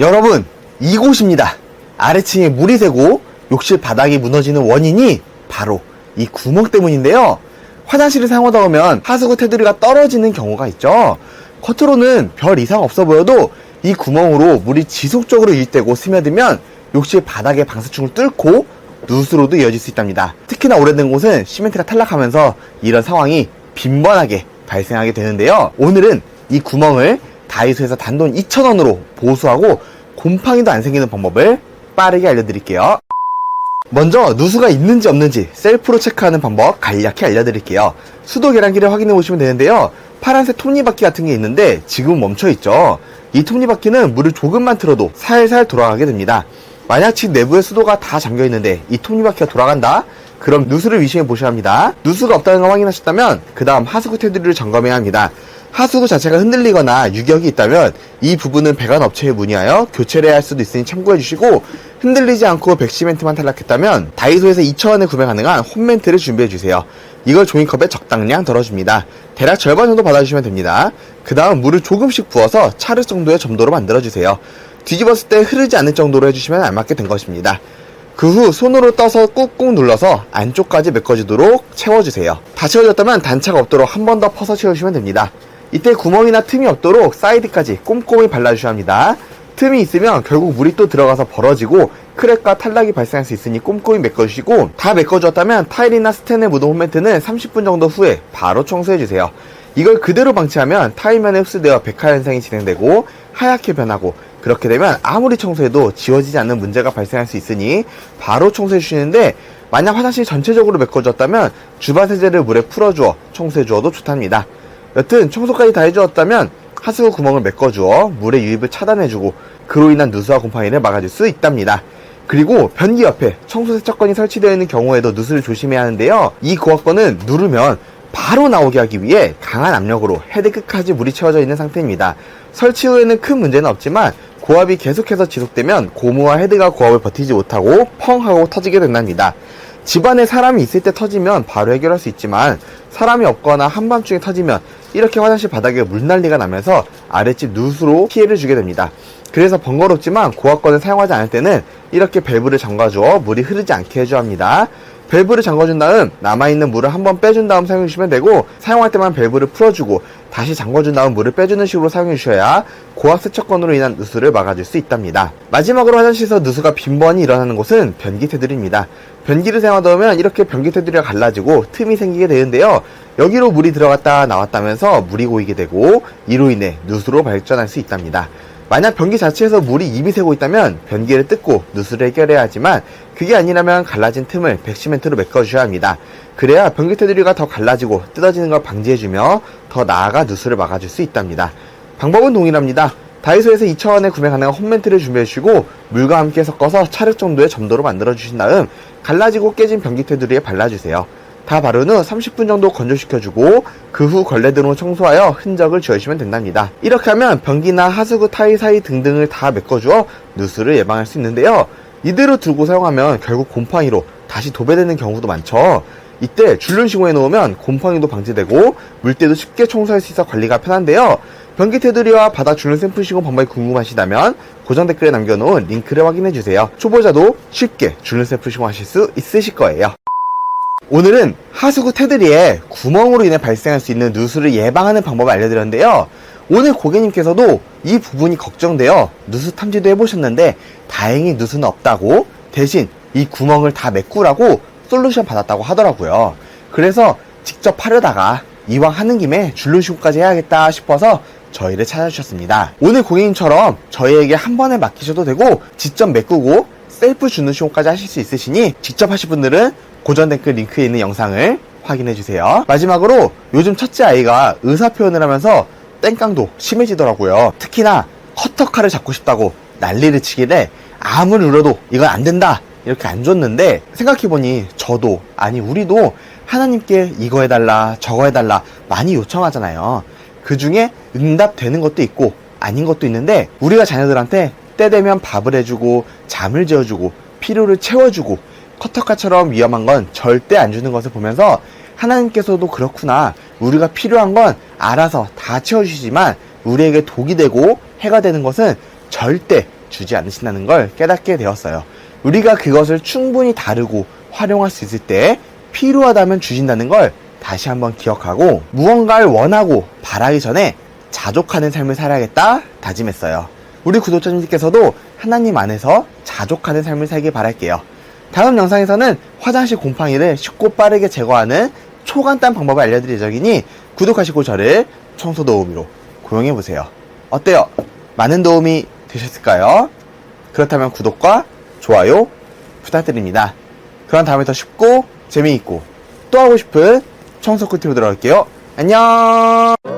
여러분, 이곳입니다. 아래층에 물이 새고 욕실 바닥이 무너지는 원인이 바로 이 구멍 때문인데요. 화장실을 사용하다 보면 하수구 테두리가 떨어지는 경우가 있죠. 겉으로는 별 이상 없어 보여도 이 구멍으로 물이 지속적으로 유입되고 스며들면 욕실 바닥의 방수층을 뚫고 누수로도 이어질 수 있답니다. 특히나 오래된 곳은 시멘트가 탈락하면서 이런 상황이 빈번하게 발생하게 되는데요. 오늘은 이 구멍을 다이소에서 단돈 2,000원으로 보수하고 곰팡이도 안 생기는 방법을 빠르게 알려드릴게요. 먼저 누수가 있는지 없는지 셀프로 체크하는 방법 간략히 알려드릴게요. 수도 계량기를 확인해 보시면 되는데요. 파란색 톱니바퀴 같은 게 있는데 지금 멈춰 있죠. 이 톱니바퀴는 물을 조금만 틀어도 살살 돌아가게 됩니다. 만약 집 내부의 수도가 다 잠겨 있는데 이 톱니바퀴가 돌아간다? 그럼 누수를 위심해 보셔야 합니다. 누수가 없다는 걸 확인하셨다면 그 다음 하수구 테두리를 점검해야 합니다. 하수구 자체가 흔들리거나 유격이 있다면 이 부분은 배관 업체에 문의하여 교체를 해야 할 수도 있으니 참고해 주시고 흔들리지 않고 백시멘트만 탈락했다면 다이소에서 2,000원에 구매 가능한 홈멘트를 준비해 주세요. 이걸 종이컵에 적당량 덜어줍니다. 대략 절반 정도 받아주시면 됩니다. 그 다음 물을 조금씩 부어서 차를 정도의 점도로 만들어주세요. 뒤집었을 때 흐르지 않을 정도로 해주시면 알맞게 된 것입니다. 그 후 손으로 떠서 꾹꾹 눌러서 안쪽까지 메꿔지도록 채워주세요. 다 채워졌다면 단차가 없도록 한 번 더 퍼서 채우시면 됩니다. 이때 구멍이나 틈이 없도록 사이드까지 꼼꼼히 발라주셔야 합니다. 틈이 있으면 결국 물이 또 들어가서 벌어지고 크랙과 탈락이 발생할 수 있으니 꼼꼼히 메꿔주시고 다 메꿔주었다면 타일이나 스텐에 묻은 홈매트는 30분 정도 후에 바로 청소해주세요. 이걸 그대로 방치하면 타일면에 흡수되어 백화 현상이 진행되고 하얗게 변하고 그렇게 되면 아무리 청소해도 지워지지 않는 문제가 발생할 수 있으니 바로 청소해 주시는데 만약 화장실 전체적으로 메꿔줬다면 주방 세제를 물에 풀어주어 청소해 주어도 좋답니다. 여튼 청소까지 다 해주었다면 하수구 구멍을 메꿔주어 물의 유입을 차단해주고 그로 인한 누수와 곰팡이를 막아줄 수 있답니다. 그리고 변기 옆에 청소 세척건이 설치되어 있는 경우에도 누수를 조심해야 하는데요. 이 고압건은 누르면 바로 나오게 하기 위해 강한 압력으로 헤드 끝까지 물이 채워져 있는 상태입니다. 설치 후에는 큰 문제는 없지만 고압이 계속해서 지속되면 고무와 헤드가 고압을 버티지 못하고 펑 하고 터지게 된답니다. 집안에 사람이 있을 때 터지면 바로 해결할 수 있지만 사람이 없거나 한밤중에 터지면 이렇게 화장실 바닥에 물난리가 나면서 아랫집 누수로 피해를 주게 됩니다. 그래서 번거롭지만 고압건을 사용하지 않을 때는 이렇게 밸브를 잠가주어 물이 흐르지 않게 해줘야 합니다. 밸브를 잠궈준 다음 남아있는 물을 한번 빼준 다음 사용해 주시면 되고 사용할 때만 밸브를 풀어주고 다시 잠궈준 다음 물을 빼주는 식으로 사용해 주셔야 고압 세척건으로 인한 누수를 막아줄 수 있답니다. 마지막으로 화장실에서 누수가 빈번히 일어나는 곳은 변기 테두리입니다. 변기를 사용하다 보면 이렇게 변기 테두리가 갈라지고 틈이 생기게 되는데요. 여기로 물이 들어갔다 나왔다면서 물이 고이게 되고 이로 인해 누수로 발전할 수 있답니다. 만약 변기 자체에서 물이 입이 새고 있다면 변기를 뜯고 누수를 해결해야 하지만 그게 아니라면 갈라진 틈을 백시멘트로 메꿔주셔야 합니다. 그래야 변기 테두리가 더 갈라지고 뜯어지는 걸 방지해주며 더 나아가 누수를 막아줄 수 있답니다. 방법은 동일합니다. 다이소에서 2,000원에 구매 가능한 홈멘트를 준비해주시고 물과 함께 섞어서 차력 정도의 점도로 만들어주신 다음 갈라지고 깨진 변기 테두리에 발라주세요. 다 바른 후 30분 정도 건조시켜주고 그 후 걸레 등으로 청소하여 흔적을 지워주시면 된답니다. 이렇게 하면 변기나 하수구 타일 사이 등등을 다 메꿔주어 누수를 예방할 수 있는데요. 이대로 두고 사용하면 결국 곰팡이로 다시 도배되는 경우도 많죠. 이때 줄눈 시공해 놓으면 곰팡이도 방지되고 물때도 쉽게 청소할 수 있어 관리가 편한데요. 변기 테두리와 바닥 줄눈 샘플 시공 방법이 궁금하시다면 고정 댓글에 남겨놓은 링크를 확인해 주세요. 초보자도 쉽게 줄눈 샘플 시공하실 수 있으실 거예요. 오늘은 하수구 테두리에 구멍으로 인해 발생할 수 있는 누수를 예방하는 방법을 알려드렸는데요. 오늘 고객님께서도 이 부분이 걱정되어 누수 탐지도 해보셨는데 다행히 누수는 없다고 대신 이 구멍을 다 메꾸라고 솔루션 받았다고 하더라고요. 그래서 직접 하려다가 이왕 하는 김에 줄눈시고까지 해야겠다 싶어서 저희를 찾아주셨습니다. 오늘 고객님처럼 저희에게 한 번에 맡기셔도 되고 직접 메꾸고 셀프 줄눈시고까지 하실 수 있으시니 직접 하실 분들은 고전 댓글 링크에 있는 영상을 확인해 주세요. 마지막으로 요즘 첫째 아이가 의사 표현을 하면서 땡깡도 심해지더라고요. 특히나 커터칼을 잡고 싶다고 난리를 치길래 아무리 울어도 이건 안 된다 이렇게 안 줬는데 생각해보니 저도 아니 우리도 하나님께 이거 해달라 저거 해달라 많이 요청하잖아요. 그 중에 응답되는 것도 있고 아닌 것도 있는데 우리가 자녀들한테 때 되면 밥을 해주고 잠을 재워주고 필요를 채워주고 커터칼처럼 위험한 건 절대 안 주는 것을 보면서 하나님께서도 그렇구나. 우리가 필요한 건 알아서 다 채워주시지만 우리에게 독이 되고 해가 되는 것은 절대 주지 않으신다는 걸 깨닫게 되었어요. 우리가 그것을 충분히 다루고 활용할 수 있을 때 필요하다면 주신다는 걸 다시 한번 기억하고 무언가를 원하고 바라기 전에 자족하는 삶을 살아야겠다 다짐했어요. 우리 구독자님들께서도 하나님 안에서 자족하는 삶을 살길 바랄게요. 다음 영상에서는 화장실 곰팡이를 쉽고 빠르게 제거하는 초간단 방법을 알려드릴 예정이니 구독하시고 저를 청소 도우미로 고용해보세요. 어때요? 많은 도움이 되셨을까요? 그렇다면 구독과 좋아요 부탁드립니다. 그럼 다음에 더 쉽고 재미있고 또 하고 싶은 청소 꿀팁으로 돌아올게요. 안녕!